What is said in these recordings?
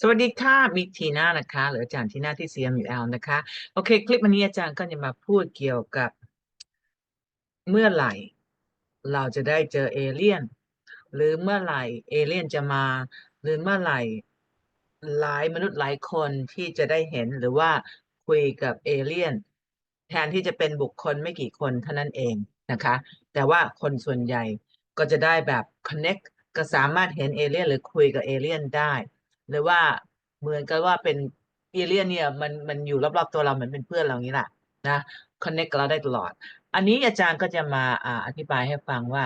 สวัสดีค่ะบิ๊กทีน่านะคะ หรืออาจารย์ทีน่าที่ CMUL นะคะ โอเค คลิปวันนี้อาจารย์ก็จะมาพูดเกี่ยวกับ เมื่อไหร่ เราจะได้เจอเอเลี่ยน หรือเมื่อไหร่เอเลี่ยนจะมา หรือเมื่อไหร่หลายมนุษย์หลายคนที่จะได้เห็นหรือว่าคุยกับเอเลี่ยน แทนที่จะเป็นบุคคลไม่กี่คนเท่านั้นเองนะคะ แต่ว่าคนส่วนใหญ่ก็จะได้แบบ connect ก็สามารถเห็นเอเลี่ยนหรือคุยกับเอเลี่ยนได้ หรือว่าเหมือนกับว่าเป็นเอเลี่ยนเนี่ยมันมันอยู่รอบๆตัวเราเหมือนเป็นเพื่อนเราอย่างนี้แหละนะ connect กับเราได้ตลอด อันนี้อาจารย์ก็จะมาอ่าอธิบายให้ฟังว่า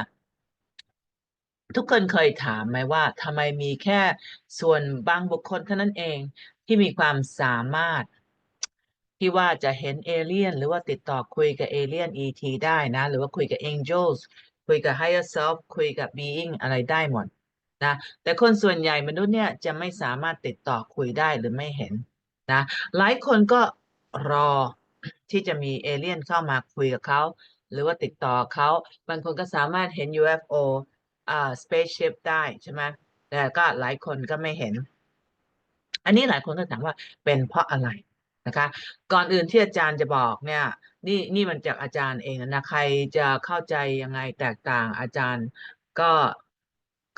ทุกคนเคยถามไหมว่าทำไมมีแค่ส่วนบางบุคคลเท่านั้นเองที่มีความสามารถที่ว่าจะเห็นเอเลี่ยนหรือว่าติดต่อคุยกับเอเลี่ยน ET ได้นะ หรือว่าคุยกับ Angels คุยกับ Higher Self คุยกับ Being อะไรได้หมด นะแต่คนส่วนใหญ่มนุษย์เนี่ยจะไม่สามารถติดต่อคุยได้หรือไม่เห็นนะหลายคนก็รอที่จะมีเอเลี่ยนเข้ามาคุยกับเขา หรือว่าติดต่อเขาบางคนก็สามารถเห็น UFO อ่า spaceship ได้ใช่ไหมแต่ก็หลายคนก็ไม่เห็น อันนี้หลายคนก็ถามว่าเป็นเพราะอะไรนะคะ ก่อนอื่นที่อาจารย์จะบอกเนี่ยนี่นี่มันจากอาจารย์เองนะใครจะเข้าใจยังไงแตกต่างอาจารย์ก็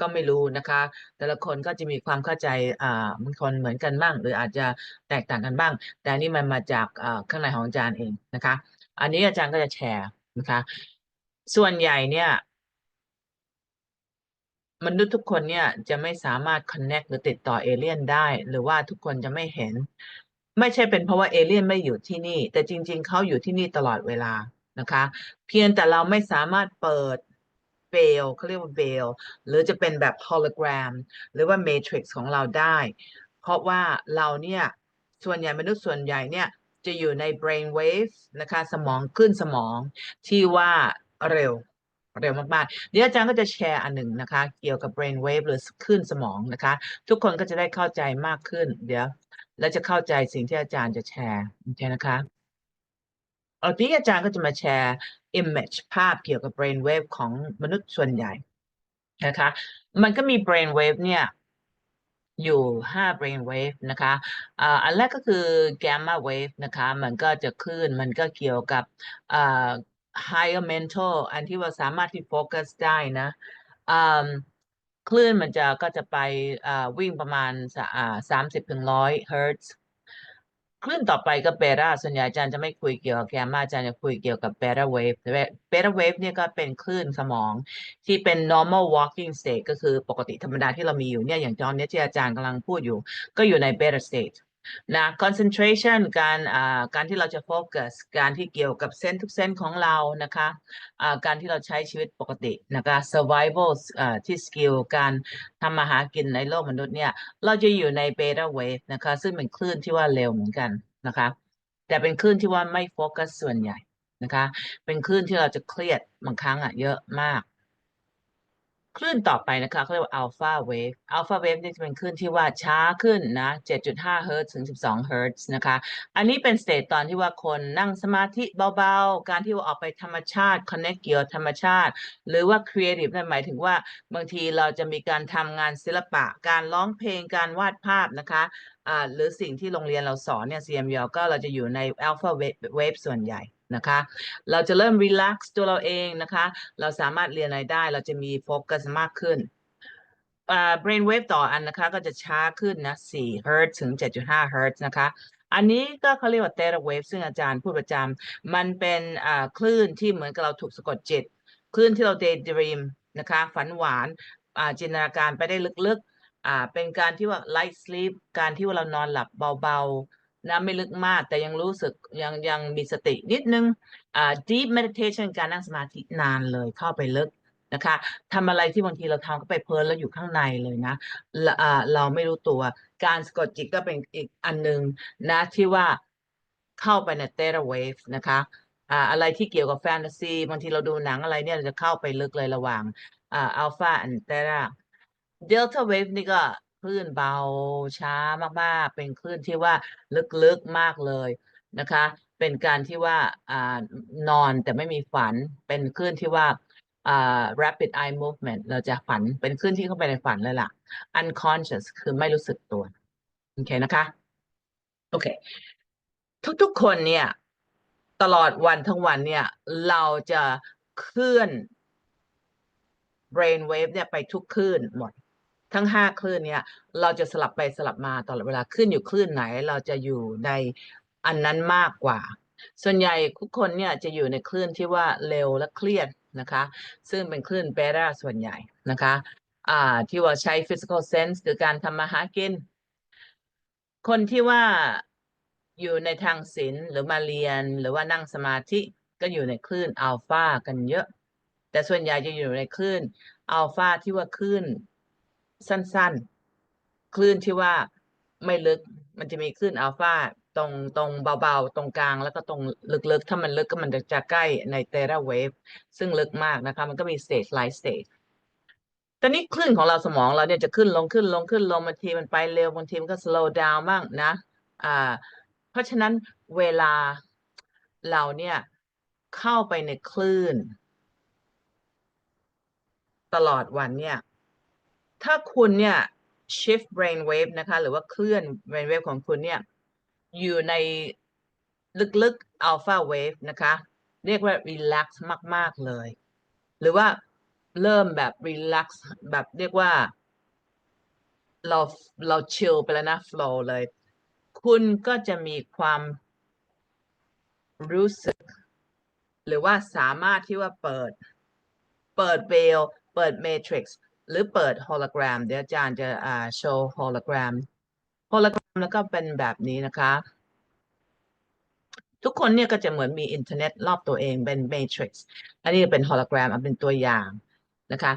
ก็ไม่รู้นะคะ แต่ละคนก็จะมีความเข้าใจอ่าบางคนเหมือนกันบ้างหรืออาจจะแตกต่างกันบ้าง แต่นี่มันมาจากอ่าข้างในของอาจารย์เองนะคะ อันนี้อาจารย์ก็จะแชร์นะคะ ส่วนใหญ่เนี่ยมนุษย์ทุกคนเนี่ยจะไม่สามารถ connect หรือติดต่อเอเลี่ยนได้ หรือว่าทุกคนจะไม่เห็น ไม่ใช่เป็นเพราะว่าเอเลี่ยนไม่อยู่ที่นี่ แต่จริง ๆเขาอยู่ที่นี่ตลอดเวลานะคะ เพียงแต่เราไม่สามารถเปิด เ e ลเขาเรียกว่าเ e ลหรือจะเป็นแบบ hologram หรือว่า matrix ของเราได้ เพราะว่าเราเนี่ยส่วนใหญ่มนุษย์ส่วนใหญ่เนี่ยจะอยู่ใน brain wave นะคะสมองขึ้นสมองที่ว่าเร็วเร็วมากๆ เดี๋ยวอาจารย์ก็จะแชร์อันหนึ่งนะคะ เกี่ยวกับ brain wave หรือคลื่นสมองนะคะ ทุกคนก็จะได้เข้าใจมากขึ้น เดี๋ยว แล้วจะเข้าใจสิ่งที่อาจารย์จะแชร์โอเคนะคะ เอาทีนี้อาจารย์ก็จะมาแชร์ image ภาพเกี่ยวกับ brain wave ของมนุษย์ส่วนใหญ่นะคะ มันก็มี brain wave เนี่ยอยู่ห้า brain wave นะคะอ่าอันแรกก็คือ gamma wave นะคะ มันก็จะคลื่น มันก็เกี่ยวกับ higher mental อันที่ว่าสามารถที่โฟกัสได้นะคลื่นมันจะก็จะไปวิ่งประมาณสามสิบถึงร้อยเฮิรตซ์ คลื่นต่อไปก็เบต้าส่วนใหญ่อาจารย์จะไม่คุยเกี่ยวกับแกมมาอาจารย์จะคุยเกี่ยวกับเบต้าเวฟเบต้าเวฟเนี่ยก็เป็นคลื่นสมองที่เป็น normal walking state ก็คือปกติธรรมดาที่เรามีอยู่เนี่ยอย่างตอนนี้ที่อาจารย์กำลังพูดอยู่ ก็อยู่ใน beta state นะ concentration การอ่าการที่เราจะโฟกัสการที่เกี่ยวกับเส้นทุกเส้นของเรานะคะอ่าการที่เราใช้ชีวิตปกตินะคะ survival อ่าที่ skill การทำมาหากินในโลกมนุษย์เนี่ย เราจะอยู่ใน beta wave นะคะซึ่งเป็นคลื่นที่ว่าเร็วเหมือนกันนะคะ แต่เป็นคลื่นที่ว่าไม่โฟกัสส่วนใหญ่นะคะ เป็นคลื่นที่เราจะเครียดบางครั้งอะเยอะมาก คลื่นต่อไปนะคะเขาเรียกว่าอัลฟาเวฟอัลฟาเวฟนี่จะเป็นคลื่นที่ว่าช้าขึ้นนะ 7.5 เฮิร์ตซ์ถึง 12 เฮิร์ตซ์นะคะ อันนี้เป็นสเตตตอนที่ว่าคนนั่งสมาธิเบาๆ การที่ว่าออกไปธรรมชาติ connect เกี่ยวธรรมชาติ หรือว่า creative นั่นหมายถึงว่าบางทีเราจะมีการทำงานศิลปะ การร้องเพลงการวาดภาพนะคะอ่าหรือสิ่งที่โรงเรียนเราสอนเนี่ย CMU ก็เราจะอยู่ใน Alpha Wave ส่วนใหญ่ นะคะ เราจะเริ่มรีแลกซ์ตัวเราเองนะคะ เราสามารถเรียนอะไรได้ เราจะมีโฟกัสมากขึ้นอ่า brain wave ต่ออันนะคะ ก็จะช้าขึ้นนะ4 Hz ถึง 7.5 Hz นะคะ อันนี้ก็เขาเรียกว่า theta wave ซึ่งอาจารย์พูดประจำมันเป็นอ่าคลื่นที่เหมือนกับเราถูกสะกดจิต คลื่นที่เรา daydream นะคะ ฝันหวานอ่าจินตนาการไปได้ลึกๆอ่าเป็นการที่ว่า light sleep การที่ว่าเรานอนหลับเบาๆ นะไม่ลึกมากแต่ยังรู้สึกยังยังมีสตินิดนึงอ่า deep meditation การนั่งสมาธินานเลยเข้าไปลึกนะคะทำอะไรที่บางทีเราทำก็ไปเพลินแล้วอยู่ข้างในเลยนะอ่าเราไม่รู้ตัว การสะกดจิตก็เป็นอีกอันหนึ่งนะที่ว่าเข้าไปใน theta wave นะคะอ่าอะไรที่เกี่ยวกับแฟนตาซีบางทีเราดูหนังอะไรเนี่ยเราจะเข้าไปลึกเลยระหว่างอ่า alpha and theta delta wave นี่ก็ คลื่นเบาช้ามากๆ เป็นคลื่นที่ว่าลึกๆมากเลยนะคะ เป็นการที่ว่าอ่านอนแต่ไม่มีฝันเป็นคลื่นที่ว่าอ่า rapid eye movement เราจะฝันเป็นคลื่นที่เข้าไปในฝันเลยล่ะ unconscious คือไม่รู้สึกตัวโอเคนะคะโอเค ทุกๆคนเนี่ย ตลอดวันทั้งวันเนี่ย เราจะเคลื่อน brain wave เนี่ยไปทุกคลื่นหมด ทั้งห้าคลื่นเนี่ยเราจะสลับไปสลับมาตลอดเวลาขึ้นอยู่คลื่นไหน เราจะอยู่ในอันนั้นมากกว่า ส่วนใหญ่ทุกคนเนี่ยจะอยู่ในคลื่นที่ว่าเร็วและเครียดนะคะ ซึ่งเป็นคลื่นเบต้าส่วนใหญ่นะคะอ่าที่ว่าใช้ physical sense คือการทำมาหากิน คนที่ว่าอยู่ในทางศิลหรือมาเรียนหรือว่านั่งสมาธิก็อยู่ในคลื่นอัลฟากันเยอะ แต่ส่วนใหญ่จะอยู่ในคลื่นอัลฟาที่ว่าคลื่น สั้น ๆ คลื่นที่ว่าไม่ลึกมันจะมีคลื่นอัลฟาตรงตรงเบาๆ ตรงกลางแล้วก็ตรงลึกๆ ถ้ามันลึกก็มันจะใกล้ในเตราเวฟซึ่งลึกมากนะคะ มันก็มีสเตจหลายสเตจตอนนี้คลื่นของเราสมองเราเนี่ยจะขึ้นลงขึ้นลงขึ้นลงบางทีมันไปเร็วบางทีมันก็ slow down บ้างนะอ่าเพราะฉะนั้นเวลาเราเนี่ยเข้าไปในคลื่น ตลอดวันเนี่ย ถ้าคุณเนี่ย shift brain wave นะคะ หรือว่าเคลื่อน brain wave ของคุณเนี่ย อยู่ในลึกๆ alpha wave นะคะ เรียกว่า relax มาก ๆ เลย หรือว่าเริ่มแบบ relax แบบเรียกว่า เราเรา chill ไปแล้วนะ flow เลย คุณก็จะมีความรู้สึก หรือว่าสามารถที่ว่าเปิด เปิดเวล เปิด matrix หรือเปิด hologram เดี๋ยวอาจารย์จะอ่าโชว์ hologram hologram แล้วก็เป็นแบบนี้นะคะ ทุกคนเนี่ยก็จะเหมือนมีอินเทอร์เน็ตรอบตัวเองเป็น matrix อันนี้เป็น hologram อันเป็นตัวอย่างนะคะ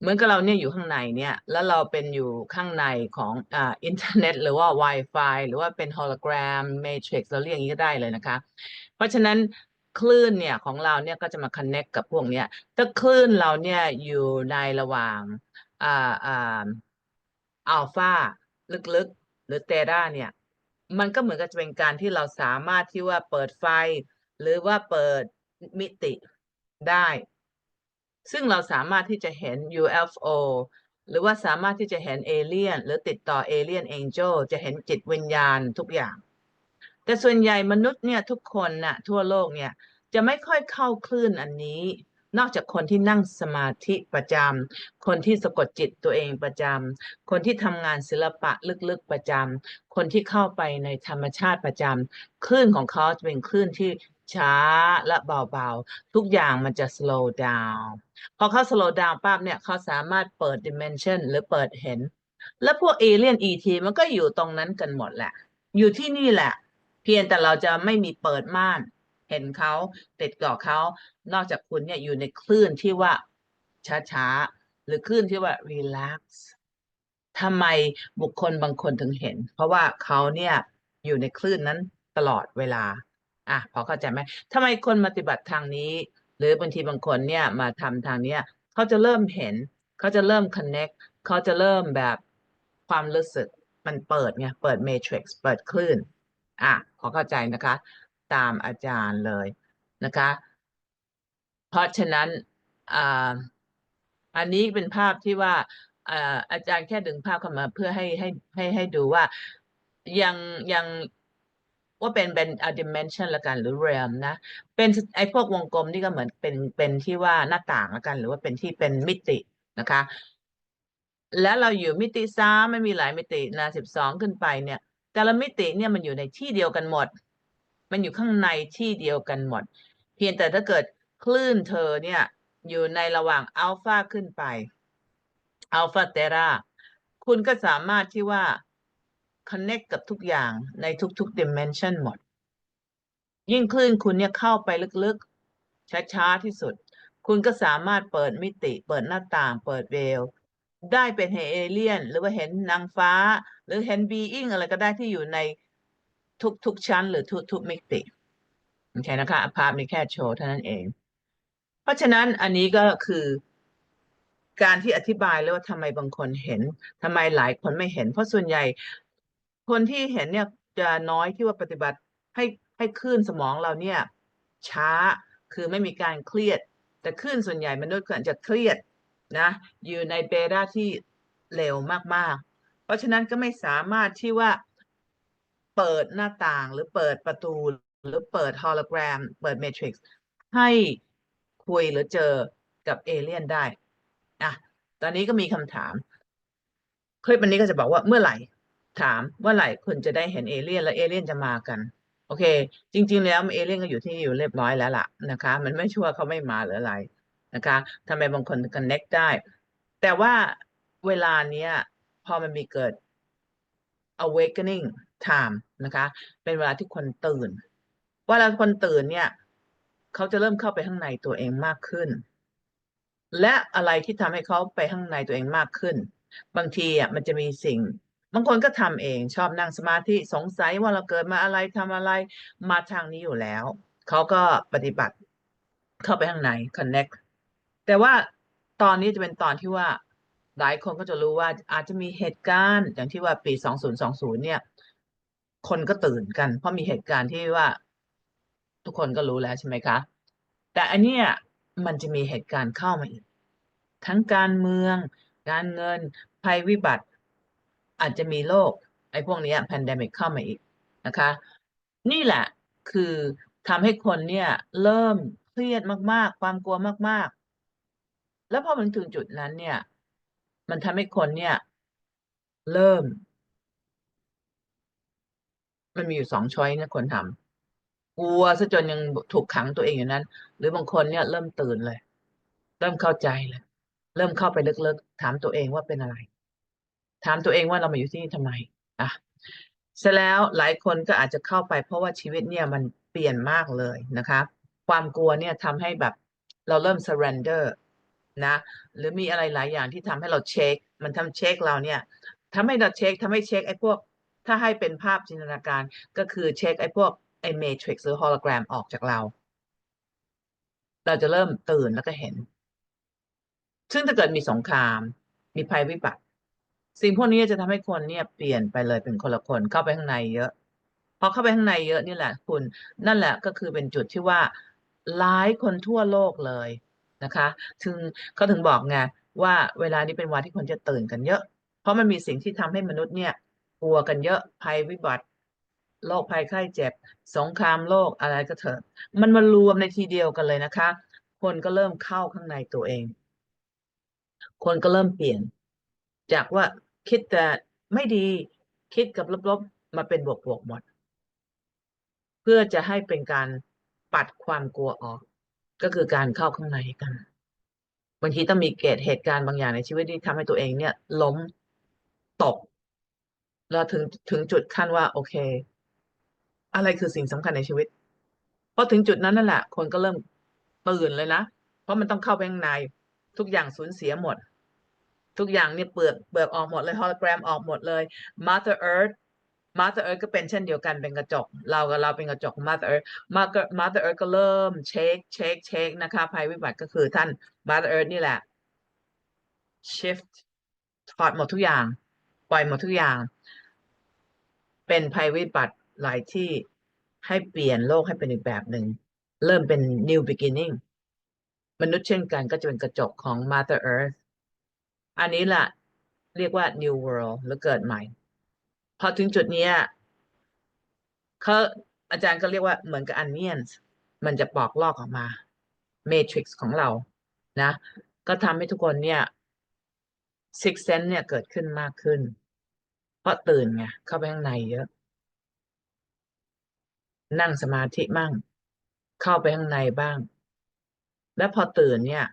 เหมือนกับเราเนี่ยอยู่ข้างในเนี่ย แล้วเราเป็นอยู่ข้างในของอ่าอินเทอร์เน็ต หรือว่า Wi-Fi หรือว่าเป็น hologram matrix เราเรียกอย่างนี้ก็ได้เลยนะคะ เพราะฉะนั้น คลื่นเนี่ยของเราเนี่ยก็จะมา connect กับพวกเนี้ยถ้าคลื่นเราเนี่ยอยู่ในระหว่างอ่าอ่าอัลฟาลึกๆ หรือเตราเนี่ยมันก็เหมือนกับจะเป็นการที่เราสามารถที่ว่าเปิดไฟ หรือว่าเปิดมิติได้ ซึ่งเราสามารถที่จะเห็น UFO หรือว่าสามารถที่จะเห็นเอเลี่ยน หรือติดต่อเอเลี่ยนเองเจจะเห็นจิตวิญญาณทุกอย่าง แต่ส่วนใหญ่มนุษย์เนี่ยทุกคนน่ะทั่วโลกเนี่ยจะไม่ค่อยเข้าคลื่นอันนี้ นอกจากคนที่นั่งสมาธิประจำคนที่สะกดจิตตัวเองประจำคนที่ทำงานศิลปะลึกๆประจำคนที่เข้าไปในธรรมชาติประจำคลื่นของเขาจะเป็นคลื่นที่ช้าและเบาๆ ทุกอย่างมันจะ slow down พอเขา slow down ปั๊บเนี่ยเขาสามารถเปิด dimension หรือเปิดเห็น แล้วพวกเอเลี่ยน ET มันก็อยู่ตรงนั้นกันหมดแหละ อยู่ที่นี่แหละ พียงแต่เราจะไม่มีเปิดม่านเห็นเขาติดเกาะเขา นอกจากคุณเนี่ยอยู่ในคลื่นที่ว่าช้าๆ หรือคลื่นที่ว่า relax ทำไมบุคคลบางคนถึงเห็น เพราะว่าเขาเนี่ยอยู่ในคลื่นนั้นตลอดเวลา อะพอเข้าใจไหมทำไมคนปฏิบัติทางนี้ หรือบางทีบางคนเนี่ยมาทำทางเนี้ยเขาจะเริ่มเห็น เขาจะเริ่ม connect เขาจะเริ่มแบบความรู้สึกมันเปิดไงเปิด matrix เปิดคลื่น อะพอเข้าใจนะคะ ตามอาจารย์เลยนะคะ เพราะฉะนั้นอ่าอันนี้เป็นภาพที่ว่าอาจารย์แค่ดึงภาพเข้ามาเพื่อให้ให้ให้ให้ดูว่ายังยังว่าเป็นเป็น a dimension ละกันหรือ realm นะ เป็นไอ้พวกวงกลมนี่ก็เหมือนเป็นเป็นที่ว่าหน้าต่างละกัน หรือว่าเป็นที่เป็นมิตินะคะ แล้วเราอยู่มิติสามไม่มีหลายมิตินะสิบสองขึ้นไปเนี่ย แต่ละมิติเนี่ยมันอยู่ในที่เดียวกันหมด มันอยู่ข้างในที่เดียวกันหมด เพียงแต่ถ้าเกิดคลื่นเธอเนี่ยอยู่ในระหว่างอัลฟาขึ้นไปอัลฟาเตราคุณก็สามารถที่ว่า connect กับทุกอย่างในทุกๆ dimension หมด ยิ่งคลื่นคุณเนี่ยเข้าไปลึกๆ ช้าๆ ที่สุด คุณก็สามารถเปิดมิติ เปิดหน้าต่าง เปิดเวล ได้เป็นเห็นเอเลียน หรือว่าเห็นนางฟ้า หรือเห็นบีอิงอะไรก็ได้ที่อยู่ในทุกๆชั้น หรือทุกๆมิติโอเคนะคะภาพนี้แค่โชว์เท่านั้นเอง เพราะฉะนั้นอันนี้ก็คือการที่อธิบายแล้วว่าทำไมบางคนเห็นทำไมหลายคนไม่เห็น เพราะส่วนใหญ่ คนที่เห็นเนี่ยจะน้อยที่ว่าปฏิบัติให้ให้คลื่นสมองเราเนี่ย ช้าคือไม่มีการเครียด แต่คลื่นส่วนใหญ่มนุษย์ก็อาจจะเครียดนะ อยู่ในเบต้าที่เร็วมากๆ เพราะฉะนั้นก็ไม่สามารถที่ว่าเปิดหน้าต่างหรือเปิดประตู หรือเปิดฮอลโลแกรม เปิดเมทริกซ์ให้คุยหรือเจอกับเอเลี่ยนได้อะตอนนี้ก็มีคำถาม คลิปวันนี้ก็จะบอกว่าเมื่อไหร่ ถามเมื่อไหร่คุณจะได้เห็นเอเลี่ยน และเอเลี่ยนจะมากันโอเค จริง ๆ แล้วเอเลี่ยนก็อยู่ที่นี่อยู่เรียบร้อยแล้วล่ะนะคะ มันไม่ชัวร์เขาไม่มาหรืออะไรนะคะทำไมบางคน connect ได้ แต่ว่าเวลาเนี้ย พอมันมีเกิด awakening time นะคะ เป็นเวลาที่คนตื่น เวลาคนตื่นเนี่ยเขาจะเริ่มเข้าไปข้างในตัวเองมากขึ้น และอะไรที่ทำให้เขาไปข้างในตัวเองมากขึ้น บางทีอะมันจะมีสิ่ง บางคนก็ทำเองชอบนั่งสมาธิสงสัยว่าเราเกิดมาอะไรทำอะไรมาทางนี้อยู่แล้ว เขาก็ปฏิบัติเข้าไปข้างใน connect แต่ว่าตอนนี้จะเป็นตอนที่ว่า หลายคนก็จะรู้ว่าอาจจะมีเหตุการณ์อย่างที่ว่าปี 2020 เนี่ย คนก็ตื่นกัน เพราะมีเหตุการณ์ที่ว่า ทุกคนก็รู้แล้วใช่ไหมคะ แต่อันเนี้ยมันจะมีเหตุการณ์เข้ามาอีก ทั้งการเมือง การเงิน ภัยวิบัติ อาจจะมีโรคไอ้พวกนี้ย pandemic เข้ามาอีกนะคะ นี่แหละคือทำให้คนเนี่ยเริ่มเครียดมากๆ ความกลัวมากๆ แล้วพอมันถึงจุดนั้นเนี่ย มันทำให้คนเนี่ย เริ่ม มันมีอยู่สองช้อยนะคนทำกลัวซะจนยังถูกขังตัวเองอยู่นั้น หรือบางคนเนี่ย เริ่มตื่นเลย เริ่มเข้าใจเลย เริ่มเข้าไปลึกๆถามตัวเองว่าเป็นอะไร ถามตัวเองว่าเรามาอยู่ที่นี่ทำไมอะเสร็จแล้วหลายคนก็อาจจะเข้าไปเพราะว่าชีวิตเนี่ยมันเปลี่ยนมากเลยนะคะ ความกลัวเนี่ยทำให้แบบเราเริ่ม surrender นะหรือมีอะไรหลายอย่างที่ทำให้เราเช็ค มันทำเช็คเราเนี่ยทำให้เราเช็คทำให้เช็คไอ้พวก ถ้าให้เป็นภาพจินตนาการก็คือเช็คไอ้พวกไอ้เมทริกซ์หรือฮอลโลแกรมออกจากเรา เราจะเริ่มตื่นแล้วก็เห็น ซึ่งถ้าเกิดมีสงคราม มีภัยวิบัติ สิ่งพวกนี้จะทำให้คนเนี่ยเปลี่ยนไปเลยเป็นคนละคนเข้าไปข้างในเยอะพอเข้าไปข้างในเยอะนี่แหละคุณ นั่นแหละก็คือเป็นจุดที่ว่าหลายคนทั่วโลกเลย นะคะ ถึงเขาถึงบอกไงว่าเวลานี้เป็นวันที่คนจะตื่นกันเยอะ เพราะมันมีสิ่งที่ทำให้มนุษย์เนี่ยกลัวกันเยอะภัยวิบัติโรคภัยไข้เจ็บ สงครามโลกอะไรก็เถอะ มันมารวมในทีเดียวกันเลยนะคะ คนก็เริ่มเข้าข้างในตัวเอง คนก็เริ่มเปลี่ยน จากว่าคิดแต่ไม่ดีคิดกับลบๆมาเป็นบวกๆหมด เพื่อจะให้เป็นการปัดความกลัวออก ก็คือการเข้าข้างในกันบางทีต้องมีเกิดเหตุการณ์บางอย่างในชีวิตที่ทำให้ตัวเองเนี่ย ล้มตก แล้วถึงถึงจุดขั้นว่า โอเค อะไรคือสิ่งสำคัญในชีวิตพอถึงจุดนั้นนั่นแหละคนก็เริ่มตื่นเลยนะเพราะมันต้องเข้าไปข้างใน ทุกอย่างสูญเสียหมด ทุกอย่างเนี่ยเปลือกเปลือกออกหมดเลย ฮอลโลแกรมออกหมดเลย Mother Earth Mother Earth ก็เป็นเช่นเดียวกันเป็นกระจก เรากับเราเป็นกระจก Mother Earth Mother Mother Earth ก็เริ่มเช็คเช็คเช็คนะคะภัยวิบัติก็คือท่าน Mother Earth นี่แหละ shift ถอดหมดทุกอย่าง ปล่อยหมดทุกอย่าง เป็นภัยวิบัติหลายที่ให้เปลี่ยนโลกให้เป็นอีกแบบหนึ่ง เริ่มเป็น new beginning มนุษย์เช่นกันก็จะเป็นกระจกของ Mother Earth อันนี้แหละเรียกว่า new world หรือเกิดใหม่ พอถึงจุดเนี้ยเขาอาจารย์ก็เรียกว่าเหมือนกับ onions มันจะปอกลอกออกมา matrix ของเรานะ ก็ทำให้ทุกคนเนี่ย six sense เนี่ยเกิดขึ้นมากขึ้น เพราะตื่นไงเข้าไปข้างในเยอะ นั่งสมาธิมั่ง เข้าไปข้างในบ้าง แล้วพอตื่นเนี่ย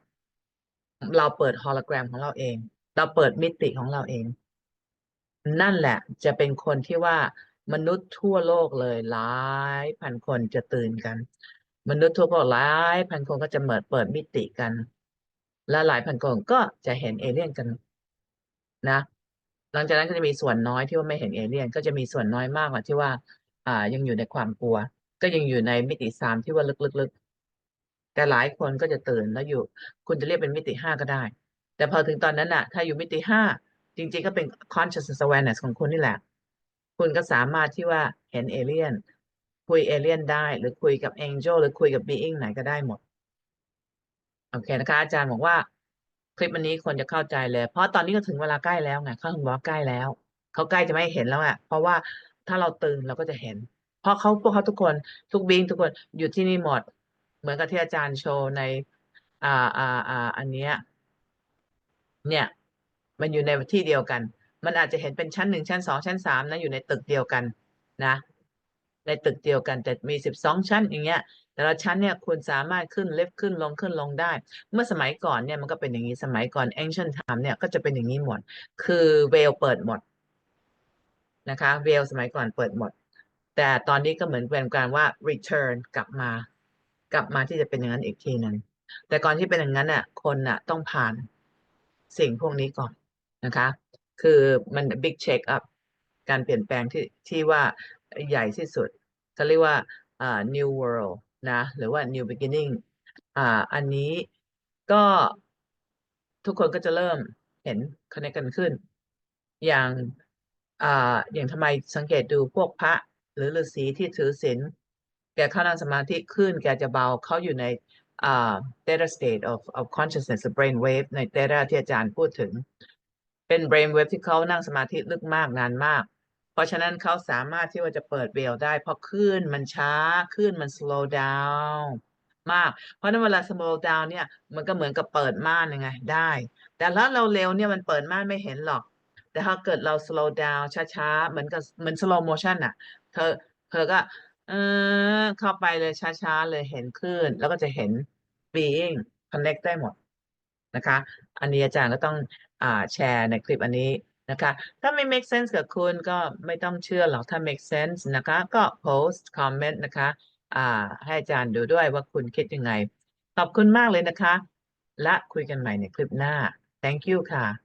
เราเปิดฮอลโลแกรมของเราเอง เราเปิดมิติของเราเอง นั่นแหละจะเป็นคนที่ว่ามนุษย์ทั่วโลกเลยหลายพันคนจะตื่นกัน มนุษย์ทั่วโลกหลายพันคนก็จะเปิดเปิดมิติกัน และหลายพันคนก็จะเห็นเอเลี่ยนกันนะ หลังจากนั้นก็จะมีส่วนน้อยที่ว่าไม่เห็นเอเลี่ยน ก็จะมีส่วนน้อยมากกว่าที่ว่า อ่า ยังอยู่ในความกลัว ก็ยังอยู่ในมิติสามที่ว่าลึกๆแต่หลายคนก็จะตื่นแล้วอยู่ คุณจะเรียกเป็นมิติห้าก็ได้ แต่พอถึงตอนนั้นน่ะถ้าอยู่มิติห้า จริงๆก็เป็น consciousness awareness ของคุณนี่แหละ คุณก็สามารถที่ว่าเห็นเอเลี่ยน คุยเอเลี่ยนได้ หรือคุยกับ angel หรือคุยกับ being ไหนก็ได้หมด โอเคนะคะ อาจารย์บอกว่า คลิปวันนี้คนจะเข้าใจเลย เพราะตอนนี้ก็ถึงเวลาใกล้แล้วไงเขาถึงบอกใกล้แล้วเขาใกล้จะไม่เห็นแล้วอะเพราะว่าถ้าเราตื่นเราก็จะเห็น เพราะเขาพวกเขาทุกคนทุกบิงทุกคนอยู่ที่นี่หมด เหมือนกับที่อาจารย์โชว์ใน อ่าอ่าอ่าอันเนี้ยเนี่ย มันอยู่ในที่เดียวกัน มันอาจจะเห็นเป็นชั้นหนึ่งชั้นสองชั้นสามนะอยู่ในตึกเดียวกันนะ ในตึกเดียวกันแต่มีสิบสองชั้นอย่างเงี้ยแต่ละชั้นเนี่ยคุณสามารถขึ้นเลฟขึ้นลงขึ้นลงได้ เมื่อสมัยก่อนเนี่ยมันก็เป็นอย่างนี้สมัยก่อน ancient time เนี่ยก็จะเป็นอย่างนี้หมด คือเวลเปิดหมดนะคะเวลสมัยก่อนเปิดหมด แต่ตอนนี้ก็เหมือนเป็นการว่า return กลับมา กลับมาที่จะเป็นอย่างนั้นอีกทีหนึ่งแต่ก่อนที่เป็นอย่างนั้นน่ะคนน่ะต้องผ่านสิ่งพวกนี้ก่อน นะคะ คือมัน big check up การเปลี่ยนแปลงที่ที่ว่าใหญ่ที่สุดเขาเรียกว่าอ่า new world นะหรือว่า new beginning อ่าอันนี้ก็ทุกคนก็จะเริ่มเห็น connect กันขึ้น อย่างอ่าอย่างทำไมสังเกตดูพวกพระหรือฤาษีที่ถือศีลแกเข้านั่งสมาธิขึ้น แกจะเบาเขาอยู่ในอ่า theta state of of consciousness brain wave ใน theta ที่อาจารย์พูดถึง เป็น brain wave ที่เขานั่งสมาธิลึกมากนานมาก เพราะฉะนั้นเขาสามารถที่ว่าจะเปิดเวลได้ เพราะคลื่นมันช้าคลื่นมัน slow down มาก เพราะฉะนั้นเวลา slow down เนี่ยมันก็เหมือนกับเปิดม่านยังไงได้ แต่ถ้าเราเร็วเนี่ยมันเปิดม่านไม่เห็นหรอก แต่ถ้าเกิดเรา slow down ช้าๆเหมือนกับเหมือน slow motion อะเธอเธอก็เออเข้าไปเลยช้าๆเลยเห็นคลื่น แล้วก็จะเห็น being connect ได้หมดนะคะ อันนี้อาจารย์ก็ต้อง อ่าแชร์ในคลิปอันนี้นะคะ ถ้าไม่ make sense กับคุณก็ไม่ต้องเชื่อหรอกถ้า make sense นะคะ ก็ post comment นะคะอ่าให้อาจารย์ดูด้วยว่าคุณคิดยังไง ขอบคุณมากเลยนะคะ และคุยกันใหม่ในคลิปหน้า thank you ค่ะ